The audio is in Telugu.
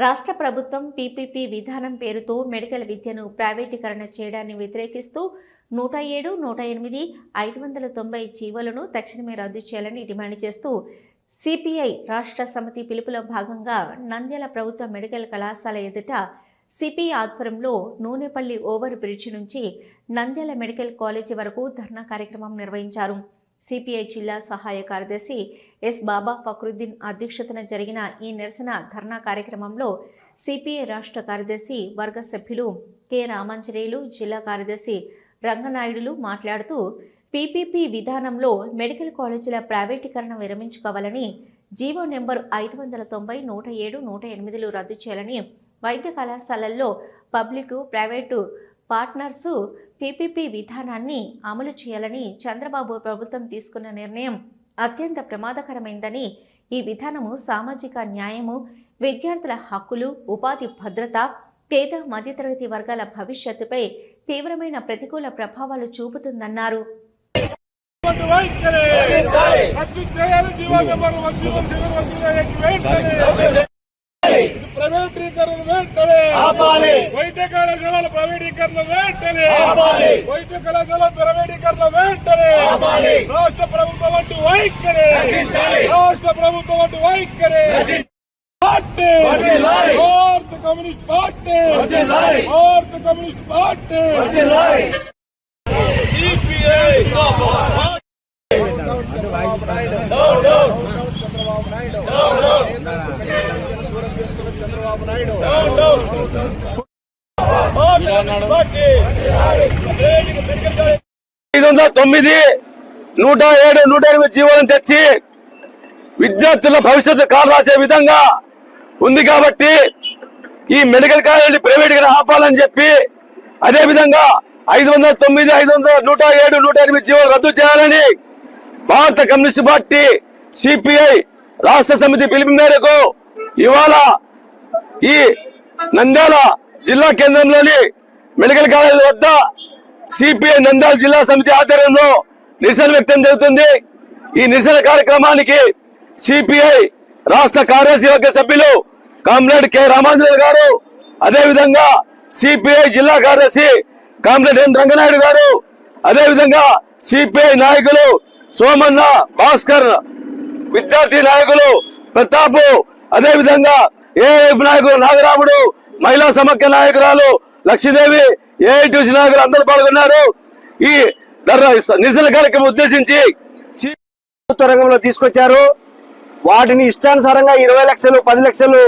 రాష్ట్ర ప్రభుత్వం పీపీపీ విధానం పేరుతో మెడికల్ విద్యను ప్రైవేటీకరణ చేయడాన్ని వ్యతిరేకిస్తూ నూట ఏడు నూట ఎనిమిది ఐదు వందల తొంభై జీవోలను తక్షణమే రద్దు చేయాలని డిమాండ్ చేస్తూ సిపిఐ రాష్ట్ర సమితి పిలుపులో భాగంగా నంద్యాల ప్రభుత్వ మెడికల్ కళాశాల ఎదుట సిపిఐ ఆధ్వర్యంలో నూనెపల్లి ఓవర్ బ్రిడ్జ్ నుంచి నంద్యాల మెడికల్ కాలేజీ వరకు ధర్నా కార్యక్రమం నిర్వహించారు. సిపిఐ జిల్లా సహాయ కార్యదర్శి ఎస్ బాబా ఫక్రుద్దీన్ అధ్యక్షతన జరిగిన ఈ నిరసన ధర్నా కార్యక్రమంలో సిపిఐ రాష్ట్ర కార్యదర్శి వర్గ సభ్యులు కె రామాంజనేయులు జిల్లా కార్యదర్శి రంగనాయుడులు మాట్లాడుతూ పీపీపీ విధానంలో మెడికల్ కాలేజీల ప్రైవేటీకరణ విరమించుకోవాలని జీవో నెంబర్ ఐదు వందల తొంభై నూట ఏడు నూట ఎనిమిదిలు రద్దు చేయాలని వైద్య కళాశాలల్లో పబ్లిక్ ప్రైవేటు పార్ట్నర్సు పీపీపీ విధానాన్ని అమలు చేయాలని చంద్రబాబు ప్రభుత్వం తీసుకున్న నిర్ణయం అత్యంత ప్రమాదకరమైందని ఈ విధానము సామాజిక న్యాయము విద్యార్థుల హక్కులు ఉపాధి భద్రత పేద మధ్యతరగతి వర్గాల భవిష్యత్తుపై తీవ్రమైన ప్రతికూల ప్రభావాలు చూపుతుందన్నారు వంటి వైఖరి రద్దు చేయాలి G O number one G O G O one G O eight వెంటనే ఇది ప్రైవేటీకరణ వెంటనే ఆపాలి. వైద్య కళాశాలల ప్రైవేటీకరణ వెంటనే ఆపాలి. వైద్య కళాశాల ప్రైవేటీకరణ వెంటనే ఆపాలి. రాష్ట్ర ప్రభుత్వం వంటి వైఖరి నశించాలి. రాష్ట్ర ప్రభుత్వం వంటి వైఖరి పార్టీ వర్ధిల్లాలి. భారత కమ్యూనిస్ట్ పార్టీ వర్ధిల్లాలి. భారత కమ్యూనిస్ట్ పార్టీ వర్ధిల్లాలి. అన్నాడు. ఐదు వందల తొమ్మిది నూట ఏడు నూట ఎనిమిది జీవోలను తెచ్చి విద్యార్థుల భవిష్యత్తు కాలు రాసే విధంగా ఉంది కాబట్టి ఈ మెడికల్ కాలేజీ ప్రైవేట్గా ఆపాలని చెప్పి అదే విధంగా ఐదు వందల తొమ్మిది ఐదు వందల నూట ఏడు నూట ఎనిమిది జీవోలు రద్దు చేయాలని భారత కమ్యూనిస్ట్ పార్టీ సిపిఐ రాష్ట్ర సమితి పిలుపు మేరకు ఇవాళ ఈ నంద్యాల జిల్లా కేంద్రంలోని మెడికల్ కాలేజ్ వద్ద సిపిఐ నంద్యాల జిల్లా సమితి ఆధ్వర్యంలో నిరసన వ్యక్తం జరుగుతుంది. ఈ నిరసన కార్యక్రమానికి సిపిఐ రాష్ట్ర కార్యదర్శి సభ్యులు కామ్రేడ్ కె రామాంజనేయ గారు అదేవిధంగా సిపిఐ జిల్లా కార్యదర్శి కామ్రేడ్ ఎన్ రంగనాయుడు గారు అదేవిధంగా సిపిఐ నాయకులు సోమన్న భాస్కర్ విద్యార్థి నాయకులు ప్రతాప్ అదేవిధంగా ఏఐఎఫ్ నాయకులు నాగరాముడు మహిళా సమాఖ్య నాయకురాలు లక్ష్మీదేవి ఏఐటీసీ నాయకులు అందరూ పాల్గొన్నారు. ఈ ధర్నా నిరసన కార్యక్రమం ఉద్దేశించి ప్రభుత్వ రంగంలో తీసుకొచ్చారు. వాటిని ఇష్టానుసారంగా ఇరవై లక్షలు పది లక్షలు